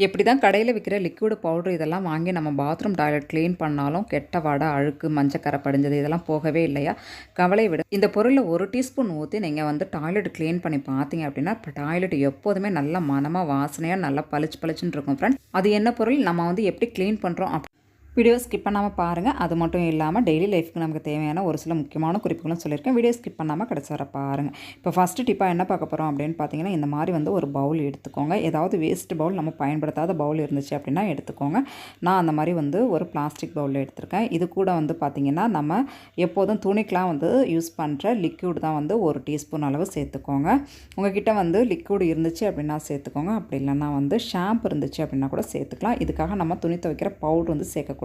எப்படி தான் கடையில் விற்கிற லிக்விட் பவுடர் இதெல்லாம் வாங்கி நம்ம பாத்ரூம் டாய்லெட் க்ளீன் பண்ணாலும் கெட்ட வாடை அழுக்கு மஞ்சக்கரை படிஞ்சது இதெல்லாம் போகவே இல்லையா? கவலை விட. இந்த பொருளில் ஒரு டீஸ்பூன் ஊற்றி நீங்கள் வந்து டாய்லெட் க்ளீன் பண்ணி பார்த்தீங்க அப்படின்னா இப்போ டாய்லெட் எப்போதுமே நல்ல மனமாக வாசனையாக நல்லா பளிச்சு பளிச்சுன்னு இருக்கும் ஃப்ரெண்ட் அது என்ன பொருள்? நம்ம வந்து எப்படி க்ளீன் பண்ணுறோம் அப் வீடியோ ஸ்கிப் பண்ணாமல் பாருங்கள் அது மட்டும் இல்லாமல் டெய்லி லைஃப்க்கு நமக்கு தேவையான ஒரு சில முக்கியமான குறிப்புகளும் சொல்லியிருக்கேன். வீடியோ ஸ்கிப் பண்ணாமல் கடைசி வர பாருங்கள் இப்போ ஃபஸ்ட்டு டிப்பாக என்ன பார்க்க போகிறோம் அப்படின்னு பார்த்தீங்கன்னா இந்த மாதிரி வந்து ஒரு பவுல் எடுத்துக்கோங்க. ஏதாவது வேஸ்ட் பவுல் நம்ம பயன்படுத்தாத பவுல் இருந்துச்சு அப்படின்னா எடுத்துக்கோங்க. நான் அந்த மாதிரி வந்து ஒரு பிளாஸ்டிக் பவுல் எடுத்திருக்கேன். இது கூட வந்து பார்த்திங்கன்னா நம்ம எப்போதும் துணிக்கெலாம் வந்து யூஸ் பண்ணுற லிக்யூட் தான் வந்து ஒரு டீஸ்பூன் அளவு சேர்த்துக்கோங்க. உங்ககிட்ட வந்து லிக்யூடு இருந்துச்சு அப்படின்னா சேர்த்துக்கோங்க. அப்படி இல்லைன்னா வந்து ஷாம்பு இருந்துச்சு அப்படின்னா கூட சேர்த்துக்கலாம். இதுக்காக நம்ம துணி துவைக்கிற பவுடர் வந்து சேர்க்கக்கூடாது.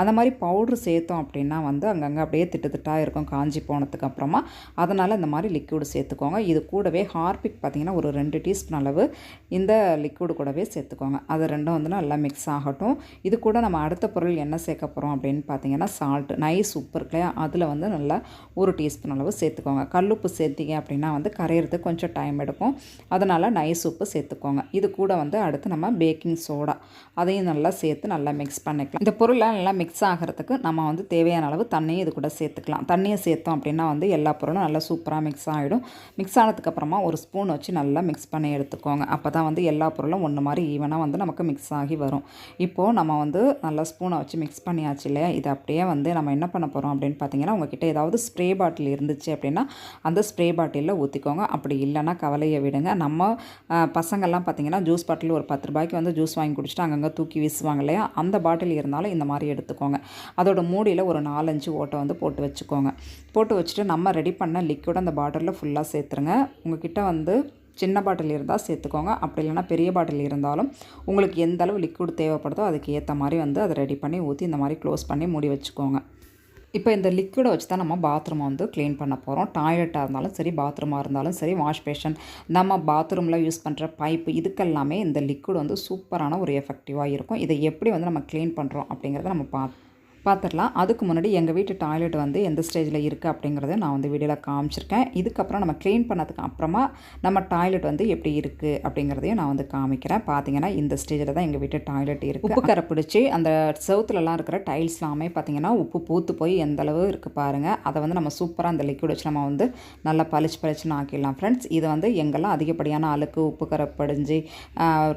அந்த மாதிரி பவுட்ரு சேர்த்தோம் அப்படின்னா வந்து அங்கங்கே அப்படியே திட்டு திட்டாக இருக்கும் காஞ்சி போனதுக்கு அப்புறமா. அதனால் இந்த மாதிரி லிக்யூடு சேர்த்துக்கோங்க. இது கூடவே ஹார்பிக் பார்த்திங்கன்னா ஒரு ரெண்டு டீஸ்பூன் அளவு இந்த லிக்யூடு கூடவே சேர்த்துக்கோங்க. அது ரெண்டும் வந்து நல்லா மிக்ஸ் ஆகட்டும். இது கூட நம்ம அடுத்த பொருள் என்ன சேர்க்க போகிறோம் அப்படின்னு பார்த்தீங்கன்னா சால்ட் நைஸ் உப்பு இருக்கு இல்லையா? அதில் வந்து நல்லா ஒரு டீஸ்பூன் அளவு சேர்த்துக்கோங்க. கல்லுப்பு சேர்த்திங்க அப்படின்னா வந்து கரையிறதுக்கு கொஞ்சம் டைம் எடுக்கும். அதனால் நைஸ் உப்பு சேர்த்துக்கோங்க. இது கூட வந்து அடுத்து நம்ம பேக்கிங் சோடா அதையும் நல்லா சேர்த்து நல்லா மிக்ஸ் பண்ணிக்கலாம். இந்த பொருள்லாம் நல்லா மிக்ஸ் ஆகிறதுக்கு நம்ம வந்து தேவையான அளவு தண்ணியும் இது கூட சேர்த்துக்கலாம். தண்ணியை சேர்த்தோம் அப்படின்னா வந்து எல்லா பொருளும் நல்லா சூப்பராக மிக்ஸ் ஆகிடும் மிக்ஸ் ஆனதுக்கப்புறமா ஒரு ஸ்பூன் வச்சு நல்லா மிக்ஸ் பண்ணி எடுத்துக்கோங்க. அப்போ தான் வந்து எல்லா பொருளும் ஒன்று மாதிரி ஈவனாக வந்து நமக்கு மிக்ஸ் ஆகி வரும். இப்போது நம்ம வந்து நல்லா ஸ்பூனை வச்சு மிக்ஸ் பண்ணியாச்சு இல்லையா? இது அப்படியே வந்து நம்ம என்ன பண்ண போகிறோம் அப்படின்னு பார்த்தீங்கன்னா உங்ககிட்ட ஏதாவது ஸ்ப்ரே பாட்டில் இருந்துச்சு அப்படின்னா அந்த ஸ்ப்ரே பாட்டிலில் ஊற்றிக்கோங்க அப்படி இல்லைன்னா கவலையை விடுங்க. நம்ம பசங்கள்லாம் பார்த்தீங்கன்னா ஜூஸ் பாட்டில் ஒரு பத்து ரூபாய்க்கு வந்து ஜூஸ் வாங்கி குடிச்சிட்டு அங்கங்கே தூக்கி வீசுவாங்க இல்லையா? அந்த பாட்டில் இருந்தால் இருந்தாலும் இந்த மாதிரி எடுத்துக்கோங்க. அதோட மூடியில் ஒரு நாலஞ்சு ஓட்டை வந்து போட்டு வச்சுக்கோங்க. போட்டு வச்சுட்டு நம்ம ரெடி பண்ண லிக்விட் அந்த பாட்டிலில் ஃபுல்லாக சேர்த்துருங்க. உங்ககிட்ட வந்து சின்ன பாட்டில் இருந்தால் சேர்த்துக்கோங்க. அப்படி இல்லைன்னா பெரிய பாட்டில் இருந்தாலும் உங்களுக்கு எந்த அளவு லிக்விட் தேவைப்படுதோ அதுக்கு ஏற்ற மாதிரி வந்து அதை ரெடி பண்ணி ஊற்றி இந்த மாதிரி க்ளோஸ் பண்ணி மூடி வச்சுக்கோங்க. இப்போ இந்த லிக்விடை வச்சு தான் நம்ம பாத்ரூமை வந்து க்ளீன் பண்ண போகிறோம் டாய்லெட்டாக இருந்தாலும் சரி பாத்ரூமாக இருந்தாலும் சரி வாஷ் பேஷன் நம்ம பாத்ரூமில் யூஸ் பண்ணுற பைப்பு இதுக்கெல்லாமே இந்த லிக்விட் வந்து சூப்பரான ஒரு எஃபெக்டிவாக இருக்கும். இதை எப்படி வந்து நம்ம க்ளீன் பண்ணுறோம் அப்படிங்கிறத நம்ம பா பார்த்துடலாம். அதுக்கு முன்னாடி எங்கள் வீட்டு டாய்லெட் வந்து எந்த ஸ்டேஜில் இருக்குது அப்படிங்கிறத நான் வந்து வீடியோவில் காமிச்சிருக்கேன். இதுக்கப்புறம் நம்ம க்ளீன் பண்ணதுக்கு அப்புறமா நம்ம டாய்லெட் வந்து எப்படி இருக்குது அப்படிங்கிறதையும் நான் வந்து காமிக்கிறேன். பார்த்தீங்கன்னா இந்த ஸ்டேஜில் தான் எங்கள் வீட்டு டாய்லெட் இருக்குது உப்பு கரை பிடிச்சி அந்த செவுத்துலலாம் இருக்கிற டைல்ஸ்லாமே பார்த்தீங்கன்னா உப்பு பூத்து போய் எந்த அளவு இருக்குது பாருங்கள் அதை வந்து நம்ம சூப்பராக அந்த லிக்விட் வச்சு நம்ம வந்து நல்லா பளிச்சு பளிச்சுன்னு ஆக்கிடலாம். ஃப்ரெண்ட்ஸ் இது வந்து எங்கெல்லாம் அதிகப்படியான அழுக்கு உப்பு கரை படிஞ்சு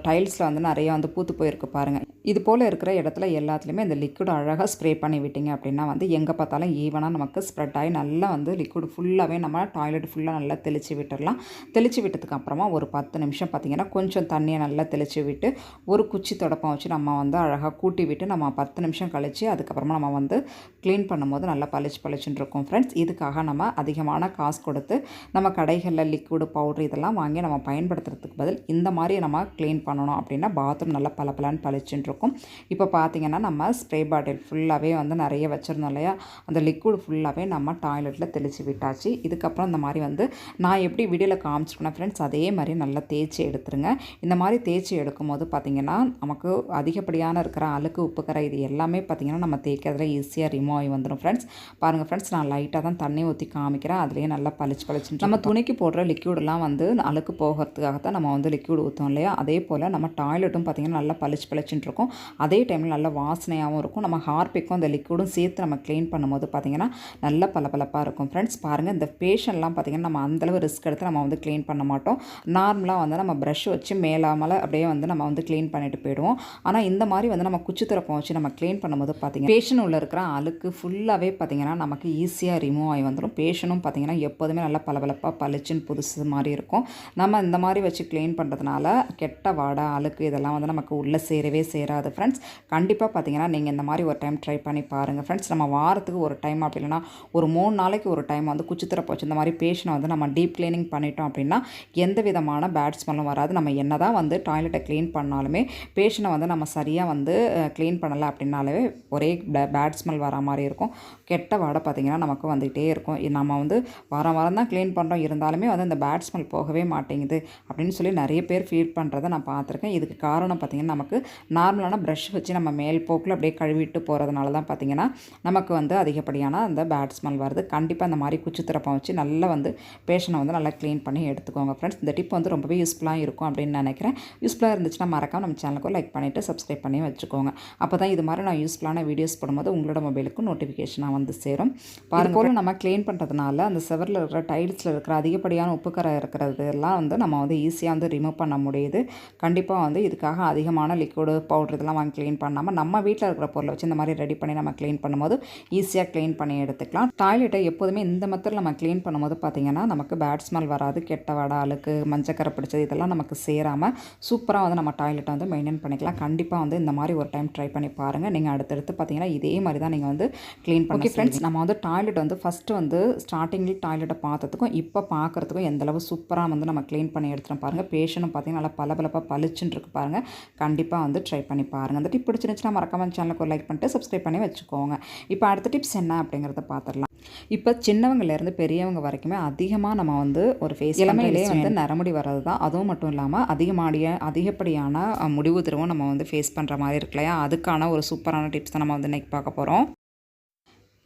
டைல்ஸில் வந்து நிறைய வந்து பூத்து போயிருக்கு பாருங்கள் இது போல் இருக்கிற இடத்துல எல்லாத்துலேயுமே இந்த லிக்விட் அழகாக ஸ்ப்ரே பண்ணி விட்டீங்க அப்படின்னா வந்து எங்கே பார்த்தாலும் ஈவனாக நமக்கு ஸ்ப்ரெட் ஆகி நல்லா வந்து லிக்விட் ஃபுல்லாகவே நம்ம டாய்லெட் ஃபுல்லாக நல்லா தெளித்து விட்டுடலாம் தெளித்து விட்டதுக்கு அப்புறமா ஒரு பத்து நிமிஷம் பார்த்திங்கன்னா கொஞ்சம் தண்ணியை நல்லா தெளித்து விட்டு ஒரு குச்சி தொடப்பம் வச்சு நம்ம வந்து அழகாக கூட்டி விட்டு நம்ம பத்து நிமிஷம் கழித்து அதுக்கப்புறமா நம்ம வந்து க்ளீன் பண்ணும்போது நல்லா பளிச்சு பளிச்சுன்னு இருக்கும். ஃப்ரெண்ட்ஸ் இதுக்காக நம்ம அதிகமான காசு கொடுத்து நம்ம கடைகளில் லிக்விடு பவுடர் இதெல்லாம் வாங்கி நம்ம பயன்படுத்துறதுக்கு பதில் இந்த மாதிரி நம்ம க்ளீன் பண்ணணும் அப்படின்னா பாத்ரூம் நல்லா பளபளன்னு பளிச்சுன்னு இருக்கும். இப்போ பார்த்தீங்கன்னா நம்ம ஸ்ப்ரே பாட்டில் ஃபுல்லாகவே வந்து நிறைய வச்சுருந்தோம் இல்லையா? அந்த லிக்விட் ஃபுல்லாகவே நம்ம டாய்லெட்டில் தெளித்து விட்டாச்சு. இதுக்கப்புறம் இந்த மாதிரி வந்து நான் எப்படி வீடியோவில் காமிச்சிருக்கேன் ஃப்ரெண்ட்ஸ் அதே மாதிரி நல்லா தேய்ச்சி எடுத்துருங்க. இந்த மாதிரி தேய்ச்சி எடுக்கும்போது பார்த்திங்கன்னா நமக்கு அதிகப்படியான இருக்கிற அழுக்கு உப்புக்கரை இது எல்லாமே பார்த்திங்கன்னா நம்ம தேய்க்கிறதுல ஈஸியாக ரிமூவ் ஆகி வந்துடும் ஃப்ரெண்ட்ஸ் பாருங்கள் ஃப்ரெண்ட்ஸ் நான் லைட்டாக தான் தண்ணி ஊற்றி காமிக்கிறேன். அதுலேயே நல்லா பளிச்சு பளிச்சுன்னு நம்ம துணிக்கு போடுற லிக்யூடெல்லாம் வந்து அழுக்கு போகிறதுக்காக தான் நம்ம வந்து லிக்யூட் ஊற்றோம் இல்லையா? அதே போல் நம்ம டாய்லெட்டும் பார்த்திங்கன்னா நல்லா பளிச்சு பளிச்சுன்னு இருக்கும். அதே டைமில் நல்லா வாசனையாகவும் இருக்கும். நம்ம ஹார்பிக்கும் அந்த லிக்விடும் சேர்த்து நம்ம க்ளீன் பண்ணும்போது பார்த்திங்கன்னா நல்ல பளபளப்பாக இருக்கும். ஃப்ரெண்ட்ஸ் பாருங்கள் இந்த பேஷன்லாம் பார்த்திங்கன்னா நம்ம அந்தளவு ரிஸ்க் எடுத்து நம்ம வந்து க்ளீன் பண்ண மாட்டோம். நார்மலாக வந்து நம்ம ப்ரஷ் வச்சு மேலாமல் அப்படியே வந்து நம்ம வந்து க்ளீன் பண்ணிட்டு போயிடுவோம். ஆனால் இந்த மாதிரி வந்து நம்ம குச்சி திறப்பம் வச்சு நம்ம க்ளீன் பண்ணும்போது பார்த்திங்கன்னா பேஷன் உள்ள இருக்கிற அழுக்கு ஃபுல்லாகவே பார்த்திங்கன்னா நமக்கு ஈஸியாக ரிமூவ் ஆகி வந்துடும் பேஷனும் பார்த்திங்கன்னா எப்போதுமே நல்லா பளபளப்பாக பளிச்சுன்னு புதுசு மாதிரி இருக்கும். நம்ம இந்த மாதிரி வச்சு க்ளீன் பண்ணுறதுனால கெட்ட வாடை அழுக்கு இதெல்லாம் வந்து நமக்கு உள்ளே சேரவே சேராது. ஃப்ரெண்ட்ஸ் கண்டிப்பாக பார்த்தீங்கன்னா நீங்கள் இந்த மாதிரி ஒரு டைம் ட்ரை பண்ணி பாருங்கள் ஃப்ரெண்ட்ஸ் நம்ம வாரத்துக்கு ஒரு டைம் அப்படி இல்லைன்னா ஒரு மூணு நாளைக்கு ஒரு டைம் வந்து குச்சித்திர போச்சு. இந்த மாதிரி பேஷனை வந்து நம்ம டீப் க்ளீனிங் பண்ணிட்டோம் அப்படின்னா எந்த விதமான பேட் ஸ்மெல்லும் வராது. நம்ம என்ன தான் வந்து டாய்லெட்டை க்ளீன் பண்ணாலுமே பேஷனை வந்து நம்ம சரியாக வந்து க்ளீன் பண்ணலை அப்படின்னாலே ஒரே பேட் ஸ்மெல் வர மாதிரி இருக்கும். கெட்ட வாடை பார்த்திங்கன்னா நமக்கு வந்துகிட்டே இருக்கும். நம்ம வந்து வாரம் வாரம் தான் க்ளீன் பண்ணுறோம் இருந்தாலுமே வந்து அந்த பேட் ஸ்மெல் போகவே மாட்டேங்குது அப்படின்னு சொல்லி நிறைய பேர் ஃபீல் பண்ணுறதை நான் பார்த்துருக்கேன். இதுக்கு காரணம் பார்த்திங்கன்னா நமக்கு நார்மலான ப்ரஷ் வச்சு நம்ம மேல் போக்கில் அப்படியே கழுவிட்டு போகிறதுனால தான் பார்த்திங்கன்னா நமக்கு வந்து அதிகப்படியான அந்த பேட் ஸ்மெல் வருது. கண்டிப்பாக இந்த மாதிரி குச்சி திறப்பம் வச்சு நல்லா வந்து பேஷனை வந்து நல்லா க்ளீன் பண்ணி எடுத்துக்கோங்க ஃப்ரெண்ட்ஸ் இந்த டிப் வந்து ரொம்பவே யூஸ்ஃபுல்லாக இருக்கும் அப்படின்னு நினைக்கிறேன். யூஸ்ஃபுல்லாக இருந்துச்சுன்னா மறக்காம நம்ம சேனலுக்கு லைக் பண்ணிவிட்டு சப்ஸ்கிரைப் பண்ணி வச்சுக்கோங்க. அப்போ தான் இது மாதிரி நான் யூஸ்ஃபுல்லான வீடியோஸ் போடும்போது உங்களோட மொபைலுக்கு நோட்டிஃபிகேஷனாக வந்து சேரும். பாருங்க போல் நம்ம க்ளீன் பண்ணுறதுனால அந்த செவரில் இருக்கிற டைல்ஸில் இருக்கிற அதிகப்படியான உப்புக்கரை இருக்கிறது எல்லாம் வந்து நம்ம வந்து ஈஸியாக வந்து ரிமூவ் பண்ண முடியுது. கண்டிப்பாக வந்து இதுக்காக அதிகமான லிக்விடு பவுடர் இதெல்லாம் வாங்கி க்ளீன் பண்ணாமல் நம்ம வீட்டில் இருக்கிற பொருளை வச்சு இந்த மாதிரி ரெடி பண்ணி நம்ம க்ளீன் பண்ணும்போது ஈஸியாக க்ளீன் பண்ணி எடுத்துக்கலாம். டாய்லெட்டை எப்போதுமே இந்த மெத்தடில் நம்ம க்ளீன் பண்ணும்போது பார்த்திங்கன்னா நமக்கு பேட் ஸ்மெல் வராது. கெட்ட வடை அழுக்கு மஞ்சக்கரை பிடிச்சது இதெல்லாம் நமக்கு சேராமல் சூப்பராக வந்து நம்ம டாய்லெட்டை வந்து மெயின்டைன் பண்ணிக்கலாம். கண்டிப்பாக வந்து இந்த மாதிரி ஒரு டைம் ட்ரை பண்ணி பாருங்கள் நீங்கள் அடுத்தடுத்து பார்த்தீங்கன்னா இதே மாதிரி தான் நீங்கள் வந்து க்ளீன் பண்ணி ஃப்ரெண்ட்ஸ் நம்ம வந்து டாய்லெட் வந்து ஃபஸ்ட்டு வந்து ஸ்டார்டிங்கில் டாய்லெட்டை பார்த்ததுக்கும் இப்போ பார்க்குறதுக்கும் எந்தளவு சூப்பராக வந்து நம்ம க்ளீன் பண்ணி எடுத்துகிட்டு பாருங்கள் பேஷனும் பார்த்தீங்கன்னா நல்லா பளபளப்பாக பளிச்சுன்னு இருக்கு பாருங்கள் கண்டிப்பாக வந்து ட்ரை பண்ணி பாருங்கள் அந்த டிப் பிடிச்சிருந்துச்சுன்னா மறக்காம சேனலுக்கு ஒரு லைக் பண்ணிட்டு சப்ஸ்கிரைப் பண்ணி வச்சுக்கோங்க. இப்போ அடுத்த டிப்ஸ் என்ன அப்படிங்கிறத பார்த்துடலாம் இப்போ சின்னவங்கலேருந்து பெரியவங்க வரைக்குமே அதிகமாக நம்ம வந்து ஒரு ஃபேஸ் இளமையிலே வந்து நரமுடி வர்றது தான் அதுவும் மட்டும் இல்லாமல் அதிகமாடிய அதிகப்படியான முடிவு திருவும் நம்ம வந்து ஃபேஸ் பண்ணுற மாதிரி இருக்கு இல்லையா? அதுக்கான ஒரு சூப்பரான டிப்ஸ் தான் நம்ம வந்து இன்னைக்கு பார்க்க போகிறோம்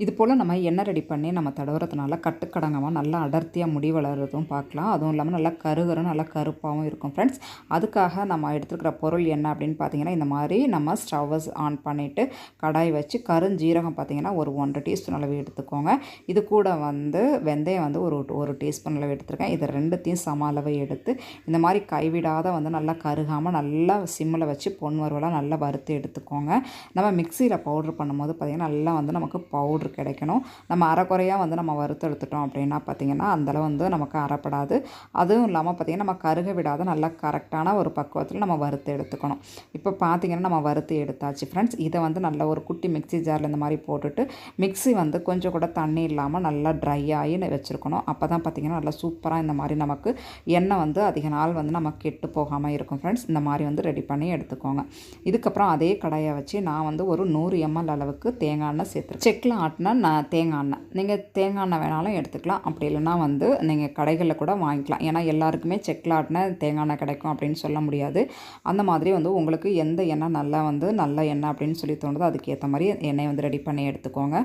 இது போல் நம்ம எண்ணெய் ரெடி பண்ணி நம்ம தடவுறதுனால கட்டுக்கடங்கமாக நல்லா அடர்த்தியாக முடி வளர்றதும் பார்க்கலாம். அதுவும் இல்லாமல் நல்லா கருகரும் நல்லா கருப்பாகவும் இருக்கும் ஃப்ரெண்ட்ஸ் அதுக்காக நம்ம எடுத்துருக்கிற பொருள் என்ன அப்படின்னு பார்த்தீங்கன்னா இந்த மாதிரி நம்ம ஸ்டவ்வஸ் ஆன் பண்ணிவிட்டு கடாய் வச்சு கருஞ்சீரகம் பார்த்தீங்கன்னா ஒரு ஒன்றரை டீஸ்பூன் அளவு எடுத்துக்கோங்க. இது கூட வந்து வெந்தயம் வந்து ஒரு ஒரு டீஸ்பூன் அளவு எடுத்துருக்கேன். இதை ரெண்டுத்தையும் சம அளவு எடுத்து இந்த மாதிரி கைவிடாத வந்து நல்லா கருகாமல் நல்லா சிம்மில் வச்சு பொன் வறுவலாக நல்லா வறுத்து எடுத்துக்கோங்க. நம்ம மிக்சியில் பவுட்ரு பண்ணும்போது பார்த்திங்கன்னா நல்லா வந்து நமக்கு பவுட்ரு கிடைக்கணும். நம்ம அரைக்குறையாக வந்து நம்ம வறுத்தெடுத்துட்டோம் அப்படின்னா பார்த்திங்கன்னா அந்தளவு வந்து நமக்கு அறப்படாது. அதுவும் இல்லாமல் பார்த்திங்கன்னா நம்ம கருக விடாத நல்லா கரெக்டான ஒரு பக்குவத்தில் நம்ம வறுத்து எடுத்துக்கணும். இப்போ பார்த்திங்கன்னா நம்ம வறுத்து எடுத்தாச்சு. ஃப்ரெண்ட்ஸ் இதை வந்து நல்ல ஒரு குட்டி மிக்ஸி ஜாரில் இந்த மாதிரி போட்டுட்டு மிக்ஸி வந்து கொஞ்சம் கூட தண்ணி இல்லாமல் நல்லா ட்ரை ஆகி வச்சுருக்கணும். அப்போ தான் பார்த்திங்கன்னா நல்லா சூப்பராக இந்த மாதிரி நமக்கு எண்ணெய் வந்து அதிக நாள் வந்து நம்ம கெட்டு போகாமல் இருக்கும். ஃப்ரெண்ட்ஸ் இந்த மாதிரி வந்து ரெடி பண்ணி எடுத்துக்கோங்க. இதுக்கப்புறம் அதே கடாயை வச்சு நான் வந்து ஒரு நூறு எம்எல் அளவுக்கு தேங்காய் எண்ணெய் சேர்த்துருக்கேன். செக்கில் ஆட்டினா நான் தேங்காய் எண்ணெய். நீங்கள் தேங்காய் எண்ணெய் வேணாலும் எடுத்துக்கலாம். அப்படி இல்லைன்னா வந்து நீங்கள் கடைகளில் கூட வாங்கிக்கலாம். ஏன்னா எல்லாருக்குமே செக்கில் ஆட்டின தேங்காய் எண்ணெய் கிடைக்கும் அப்படின்னு சொல்ல முடியாது. அந்த மாதிரி வந்து உங்களுக்கு எந்த எண்ணெய் நல்லா வந்து நல்ல எண்ணெய் அப்படின்னு சொல்லி தோணுதோ அதுக்கேற்ற மாதிரி எண்ணெய் வந்து ரெடி பண்ணி எடுத்துக்கோங்க.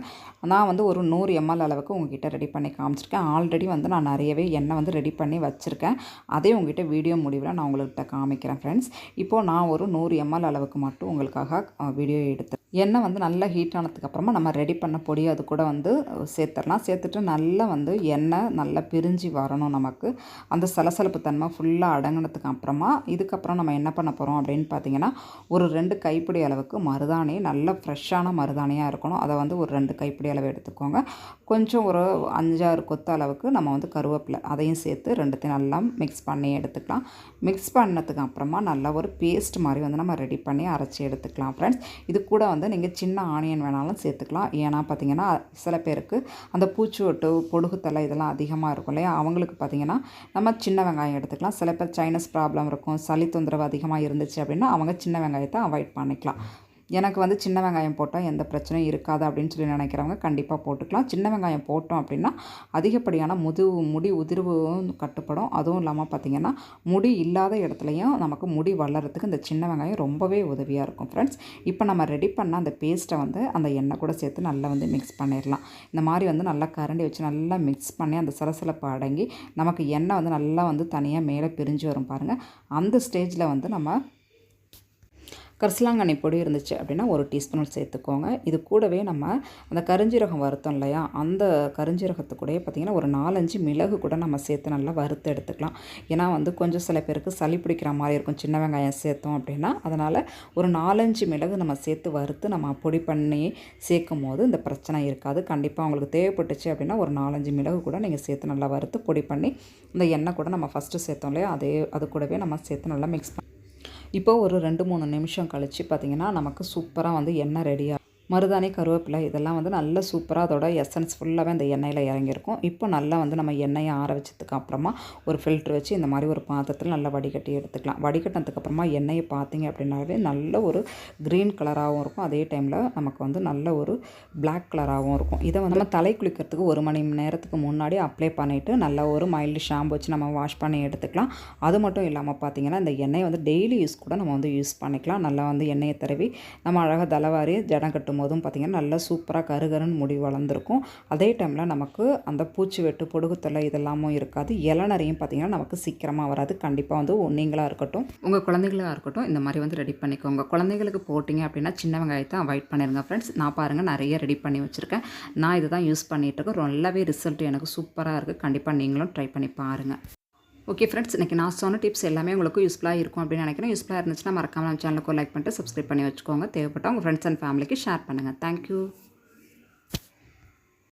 நான் வந்து ஒரு நூறு எம்எல் அளவுக்கு உங்ககிட்ட ரெடி பண்ணி காமிச்சிருக்கேன். ஆல்ரெடி வந்து நான் நிறையவே எண்ணெய் வந்து ரெடி பண்ணி வச்சுருக்கேன். அதே உங்ககிட்ட வீடியோ முடிவில் நான் உங்கள்கிட்ட காமிக்கிறேன் ஃப்ரெண்ட்ஸ் இப்போது நான் ஒரு நூறு எம்எல் அளவுக்கு மட்டும் உங்களுக்காக வீடியோ எடுத்து எண்ணெய் வந்து நல்லா ஹீட் ஆனதுக்கப்புறமா நம்ம ரெடி பண்ண பொடி அது கூட வந்து சேர்த்துடலாம். சேர்த்துட்டு நல்லா வந்து எண்ணெய் நல்லா பிரிஞ்சு வரணும் நமக்கு. அந்த சலசலப்பு தன்மை ஃபுல்லாக அடங்கினதுக்கு அப்புறமா இதுக்கப்புறம் நம்ம என்ன பண்ண போகிறோம் அப்படின்னு பார்த்தீங்கன்னா ஒரு ரெண்டு கைப்பிடி அளவுக்கு மருதாணி நல்ல ஃப்ரெஷ்ஷான மருதாணியாக இருக்கணும். அதை வந்து ஒரு ரெண்டு கைப்பிடி அளவு எடுத்துக்கோங்க. கொஞ்சம் ஒரு அஞ்சாறு கொத்து அளவுக்கு நம்ம வந்து கருவேப்பிலை அதையும் சேர்த்து ரெண்டுத்தையும் நல்லா மிக்ஸ் பண்ணி எடுத்துக்கலாம். மிக்ஸ் பண்ணதுக்கு அப்புறமா நல்லா ஒரு பேஸ்ட் மாதிரி வந்து நம்ம ரெடி பண்ணி அரைச்சி எடுத்துக்கலாம் ஃப்ரெண்ட்ஸ் இது கூட வந்து நீங்கள் சின்ன ஆனியன் வேணாலும் சேர்த்துக்கலாம். ஏன்னா பார்த்தீங்கன்னா சில பேருக்கு அந்த பூச்சி ஒட்டு பொடுகுத்தலை இதெல்லாம் அதிகமாக இருக்கும் இல்லையா? அவங்களுக்கு பார்த்தீங்கன்னா நம்ம சின்ன வெங்காயம் எடுத்துக்கலாம். சில பேர் சைனஸ் ப்ராப்ளம் இருக்கும். சளி தொந்தரவு அதிகமாக இருந்துச்சு அப்படின்னா அவங்க சின்ன வெங்காயத்தை அவாய்ட் பண்ணிக்கலாம். எனக்கு வந்து சின்ன வெங்காயம் போட்டால் எந்த பிரச்சனையும் இருக்காது அப்படின்னு சொல்லி நினைக்கிறவங்க கண்டிப்பாக போட்டுக்கலாம். சின்ன வெங்காயம் போட்டோம் அப்படின்னா அதிகப்படியான முது முடி உதிர்வும் கட்டுப்படும். அதுவும் இல்லாமல் பார்த்திங்கன்னா முடி இல்லாத இடத்துலையும் நமக்கு முடி வளர்கிறதுக்கு இந்த சின்ன வெங்காயம் ரொம்பவே உதவியாக இருக்கும் ஃப்ரெண்ட்ஸ் இப்போ நம்ம ரெடி பண்ண அந்த பேஸ்ட்டை வந்து அந்த எண்ணெய் கூட சேர்த்து நல்லா வந்து மிக்ஸ் பண்ணிடலாம் இந்த மாதிரி வந்து நல்லா கரண்டி வச்சு நல்லா மிக்ஸ் பண்ணி அந்த சலசலப்பு அடங்கி நமக்கு எண்ணெய் வந்து நல்லா வந்து தனியாக மேலே பிரிஞ்சு வரும் பாருங்கள் அந்த ஸ்டேஜில் வந்து நம்ம கரிசலாங்கண்ணி பொடி இருந்துச்சு அப்படின்னா ஒரு டீஸ்பூன் சேர்த்துக்கோங்க. இது கூடவே நம்ம அந்த கருஞ்சீரகம் வறுத்தோம் இல்லையா அந்த கருஞ்சீரகத்து கூடயே பார்த்திங்கன்னா ஒரு நாலஞ்சு மிளகு கூட நம்ம சேர்த்து நல்லா வறுத்து எடுத்துக்கலாம். ஏன்னா வந்து கொஞ்சம் சில பேருக்கு சளி பிடிக்கிற மாதிரி இருக்கும். சின்ன வெங்காயம் சேர்த்தோம் அப்படின்னா அதனால் ஒரு நாலஞ்சு மிளகு நம்ம சேர்த்து வறுத்து நம்ம பொடி பண்ணி சேர்க்கும் போது இந்த பிரச்சனை இருக்காது. கண்டிப்பாக உங்களுக்கு தேவைப்பட்டுச்சு அப்படின்னா ஒரு நாலஞ்சு மிளகு கூட நீங்கள் சேர்த்து நல்லா வறுத்து பொடி பண்ணி இந்த எண்ணெய் கூட நம்ம ஃபஸ்ட்டு சேர்த்தோம் இல்லையா அதே அது கூடவே நம்ம சேர்த்து நல்லா மிக்ஸ் பண்ணி இப்போ ஒரு ரெண்டு மூணு நிமிஷம் கழித்து பார்த்திங்கன்னா நமக்கு சூப்பராக வந்து எண்ணெய் ரெடியாக மருதாணி கருவேப்பிலை இதெல்லாம் வந்து நல்ல சூப்பராக அதோட எசன்ஸ் ஃபுல்லாகவே அந்த எண்ணெயில் இறங்கியிருக்கும். இப்போ நல்லா வந்து நம்ம எண்ணெயை ஆற வச்சதுக்கு அப்புறமா ஒரு ஃபில்ட்ரு வச்சு இந்த மாதிரி ஒரு பாத்திரத்தில் நல்லா வடிகட்டி எடுத்துக்கலாம். வடிகட்டினதுக்கப்புறமா எண்ணெயை பார்த்தீங்க அப்படின்னாவே நல்ல ஒரு க்ரீன் கலராகவும் இருக்கும். அதே டைமில் நமக்கு வந்து நல்ல ஒரு பிளாக் கலராகவும் இருக்கும். இதை வந்து நம்ம தலை குளிக்கிறதுக்கு ஒரு மணி நேரத்துக்கு முன்னாடி அப்ளை பண்ணிவிட்டு நல்லா ஒரு மைல்டு ஷாம்பு வச்சு நம்ம வாஷ் பண்ணி எடுத்துக்கலாம். அது மட்டும் இல்லாமல் பார்த்தீங்கன்னா இந்த எண்ணெயை வந்து டெய்லி யூஸ் கூட நம்ம வந்து யூஸ் பண்ணிக்கலாம். நல்லா வந்து எண்ணெயை தடவி நம்ம அழகாக தலைவாரி ஜடம் கட்டும் போதும் பார்த்திங்கன்னா நல்லா சூப்பராக கருகருன்னு முடி வளர்ந்துருக்கும். அதே டைமில் நமக்கு அந்த பூச்சி வெட்டு பொடுகுத்தலை இதெல்லாமும் இருக்காது. இளநரையும் பார்த்திங்கன்னா நமக்கு சீக்கிரமாக வராது. கண்டிப்பாக வந்து நீங்களாக இருக்கட்டும் உங்கள் குழந்தைகளாக இருக்கட்டும் இந்த மாதிரி வந்து ரெடி பண்ணிக்கோங்க. குழந்தைங்களுக்கு போட்டிங்க அப்படின்னா சின்ன வெங்காயத்தை அவாய்ட் பண்ணிடுங்க ஃப்ரெண்ட்ஸ் நான் பாருங்கள் நிறைய ரெடி பண்ணி வச்சுருக்கேன். நான் இதுதான் யூஸ் பண்ணிகிட்டு இருக்கேன். ரொம்பவே ரிசல்ட் எனக்கு சூப்பராக இருக்குது கண்டிப்பாக நீங்களும் ட்ரை பண்ணி பாருங்கள் ஓகே ஃப்ரெண்ட்ஸ் இன்றைக்கி நான் சொன்ன டிப்ஸ் எல்லாமே உங்களுக்கு யூஸ்ஃபுல்லாக இருக்கும் அப்படின்னு நினைக்கிறேன். யூஸ்ஃபுல்லாக இருந்துச்சுன்னா மறக்காமல் நம்ம சேனலுக்கு லைக் பண்ணிட்டு சப்ஸ்கிரைப் பண்ணி வச்சுக்கோங்க. தேவைப்பட்ட உங்கள் ஃப்ரெண்ட்ஸ் அண்ட் ஃபேமிலிக்கு ஷேர் பண்ணுங்கள் தேங்க்யூ